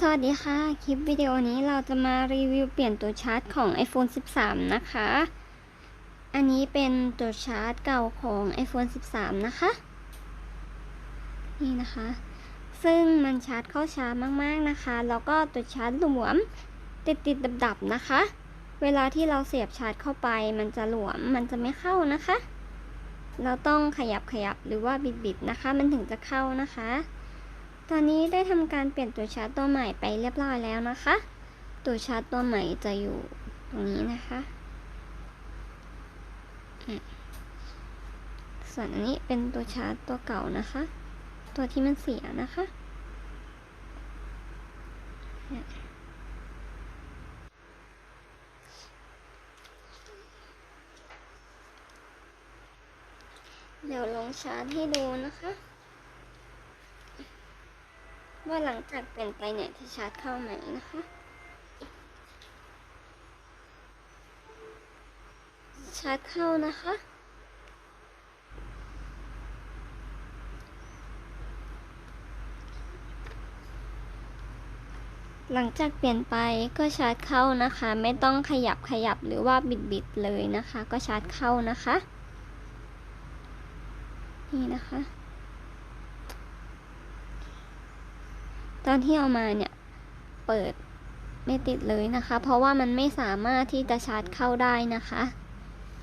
สวัสดีค่ะ คลิปวิดีโอนี้เราจะมารีวิวเปลี่ยนตัวชาร์จของ iPhone 13 นะคะ อันนี้เป็นตัวชาร์จเก่าของ iPhone 13 นะคะ นี่นะคะ ซึ่งมันชาร์จเข้าช้ามากๆนะคะ แล้วก็ตัวชาร์จหลวม ติดติดดับดับๆนะคะ เวลาที่เราเสียบชาร์จเข้าไป มันจะหลวม มันจะไม่เข้านะคะ เราต้องขยับขยับหรือว่าบิดบิดๆนะคะ มันถึงจะเข้านะคะ ตอนนี้ได้ทำการเปลี่ยนตัวชาร์จตัวใหม่ไปเรียบร้อยแล้วนะคะ ตัวชาร์จตัวใหม่จะอยู่ตรงนี้นะคะ ส่วนอันนี้เป็นตัวชาร์จตัวเก่านะคะ ตัวที่มันเสียนะคะเนี่ยเดี๋ยวลองชาร์จให้ดูนะคะ ว่าหลังจากเปลี่ยนไปเนี่ยจะชาร์จเข้าไหมนะคะชาร์จเข้านะคะ หลังจากเปลี่ยนไปก็ชาร์จเข้านะคะ ไม่ต้องขยับขยับหรือว่าบิดบิดเลยนะคะ ก็ชาร์จเข้านะคะ นี่นะคะ ตอนที่เอามาเนี่ย เปิดไม่ติดเลยนะคะ เพราะว่ามันไม่สามารถที่จะชาร์จเข้าได้นะคะ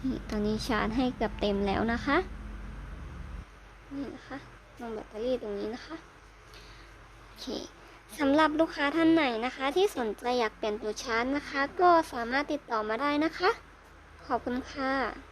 นี่ตอนนี้ชาร์จให้เกือบเต็มแล้วนะคะนี่นะคะลงแบตเตอรี่ตรงนี้นะคะโอเคสำหรับลูกค้าท่านไหนนะคะ ที่สนใจอยากเปลี่ยนตัวชาร์จนะคะ ก็สามารถติดต่อมาได้นะคะ ขอบคุณค่ะ